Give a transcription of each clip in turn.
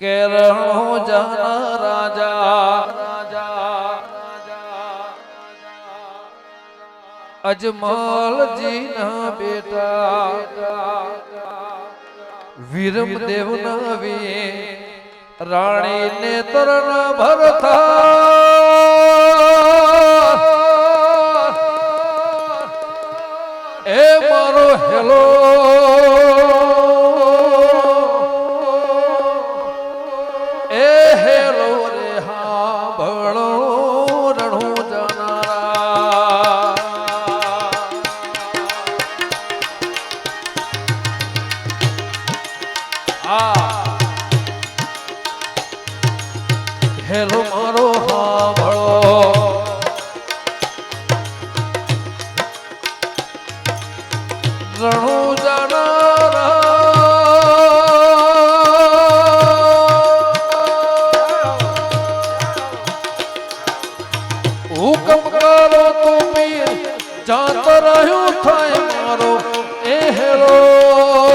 કે રણો જન રાજા. અજમલજી ના બેટા. વીરમ દેવ નવી રાણી ને તરણ ભરતા આ હેલો મારો હાંભળો રણું જાનારા. હુકમ કરો તો પીર જાત રહ્યું થાય મારો. એ હેલો.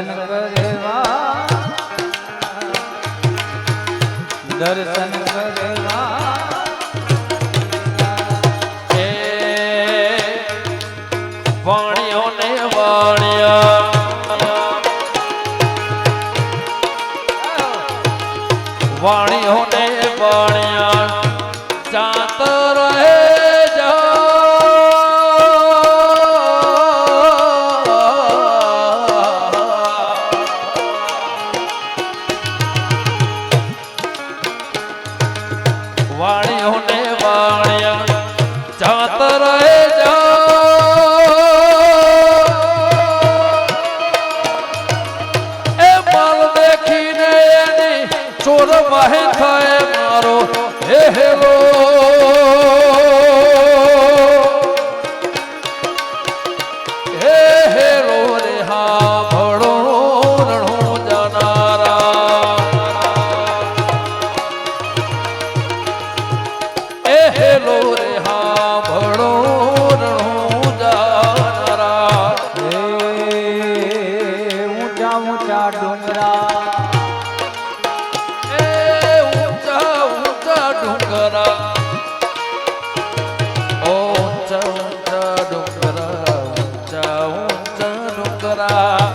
દર્શન કરવા. દર્શન કરવા વાણિયો. ને વાણિયા. વાણિયો ને ચોર વાહે થાય મારો. હે હેલો હે હેલો રે હા ભળો ડુંગરા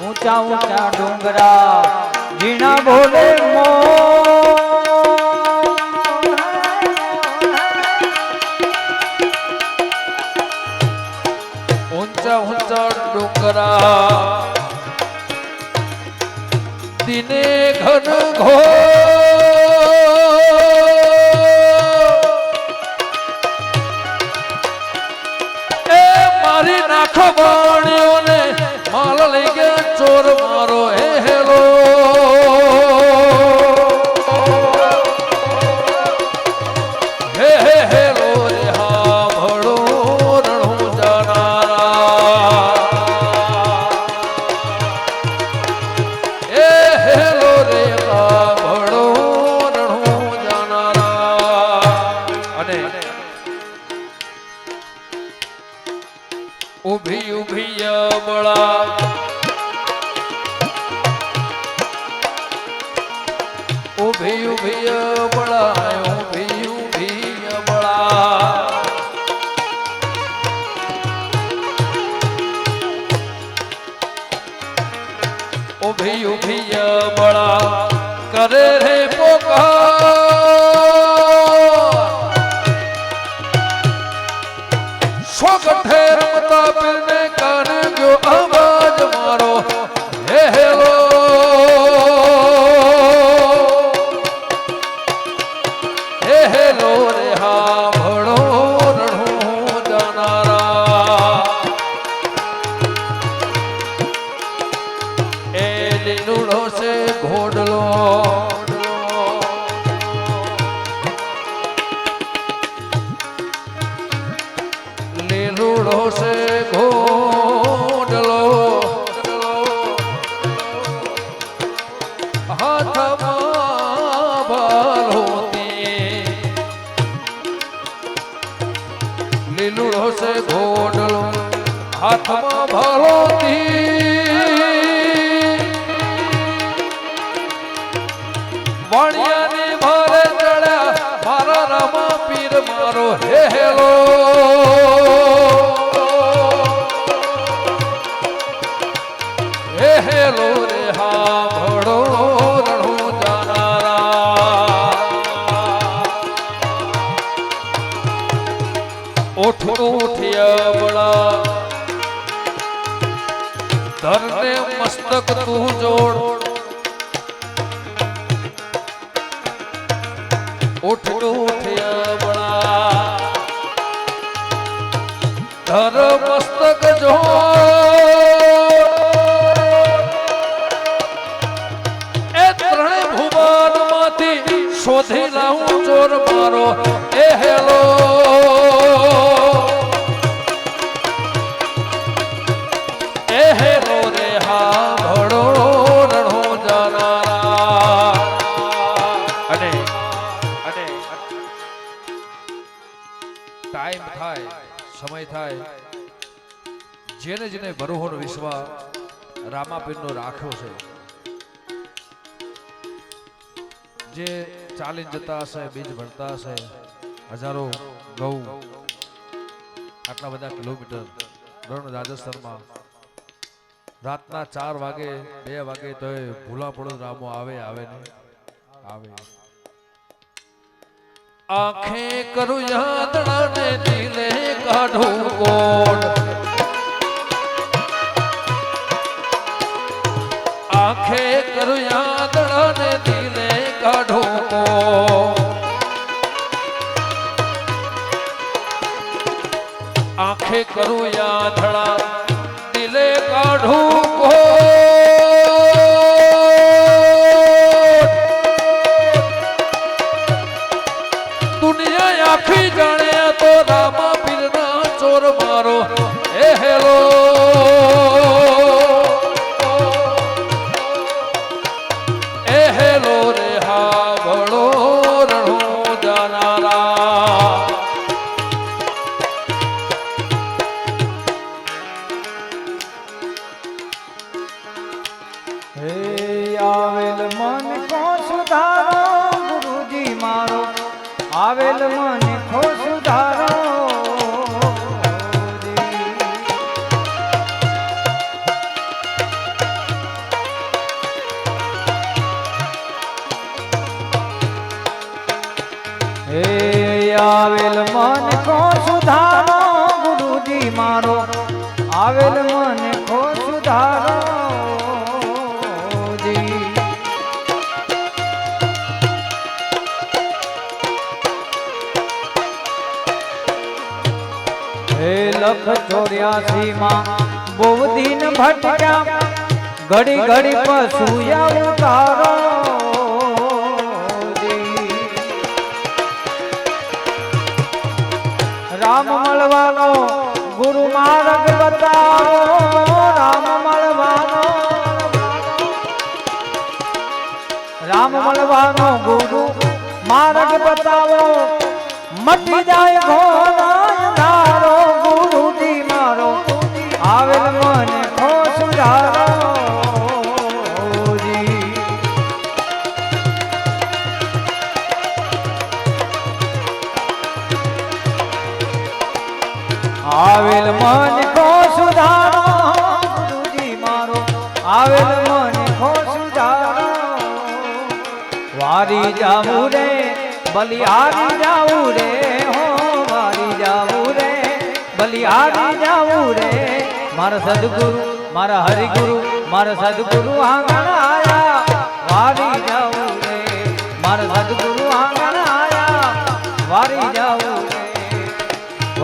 ઊંચા ઊંચા ડુંગરા ઝીણા ભોલે મો. ઊંચા ઊંચા ડુંગરા દિને ઘર ઘો ઊભી ઊભી અબળા ઊભી ઊભી અબળા અબળા કરે હાથમાં ભાલો વણિયાની ભારે ચડ્યા મારા રામા પીર મારો હેલો. ઉઠ ઉઠિયા ધર એ ત્રણે ભુવનમાંથી શોધી લાવું ચોર મારો. એ હેલો. રામાપીરનો રાખ્યો છે. જે ચાલી જતા હશે, બીજ ભરતા હશે, હજારો ઘઉં આટલા બધા કિલોમીટર રણ રાજસ્થાનમાં. રાતના ચાર વાગે, બે વાગે તો ભૂલા પડો રામો આવે આવે નહીં. આવે. આંખે કરું યાદડા ને દિલે કાઢું કોટ કરું યાદડા ને દિલે કાઢું આંખે કરું યાદડા દિલે કાઢું કોટ લખ ચોર્યાસી માં બહુ દિન ભટક્યા ઘડી ઘડી પશુ અવતારો જી. રામ મળવાનો ગુરુ માર્ગ બતાવો રામ મળવાનો રામ મળવાનો ગુરુ માર્ગ બતાવો મટી જાય ઘોડા આવેલ મન કો સુધારો ગુરુજી મારો, આવેલ મન કો સુધારો વારી જાવું રે, બલિહારી જાવું રે, હો, વારી જાવું રે, બલિહારી જાવું રે. મારા સદગુરુ, મારા હરિગુરુ, મારા સદગુરુ આંગણ આયા વારી જાવું રે, મારા સદગુરુ આંગણ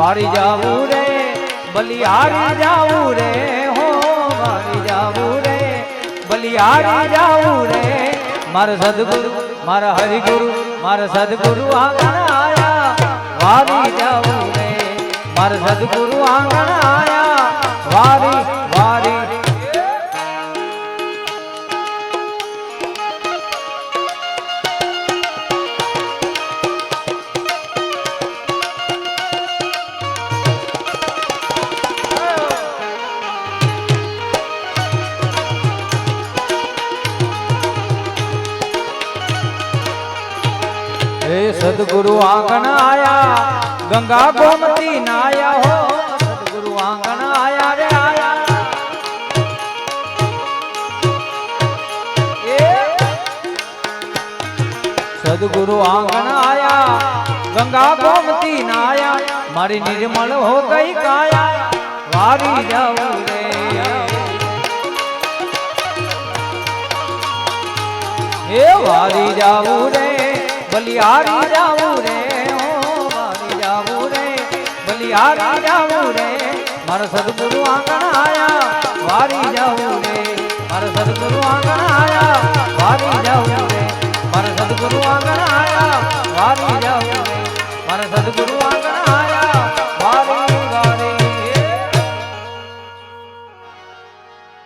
વારી જાવું રે, બલિહારી જાવું રે, હો વારી જાવું રે, બલિહારી જાવું રે. મારા સદગુરુ, મારા હરિગુરુ, મારા સદગુરુ આંગણ આયા, વારી જાવું રે. મારા સદગુરુ આંગણ આયા, વારી સદગુરુ આંગણ આયા ગંગા ગોમતી નાયા હો સદગુરુ આંગણ આયા રે આયા સદગુરુ આંગણ આયા ગંગા ગોમતી નાયા મારી નિર્મળ હો ગઈ કાયા વારી જાઉં રે વારી જાઉં રે બલિહારી જાવું રે વારી જાવું રે, બલિહારી જાવું રે. મારા સદગુરુ આંગણ આયા વારી જાવું રે. મારા સદગુરુ આંગણ આયા વારી જાવું રે. મારા સદગુરુ આંગણ આયા વારી જાવું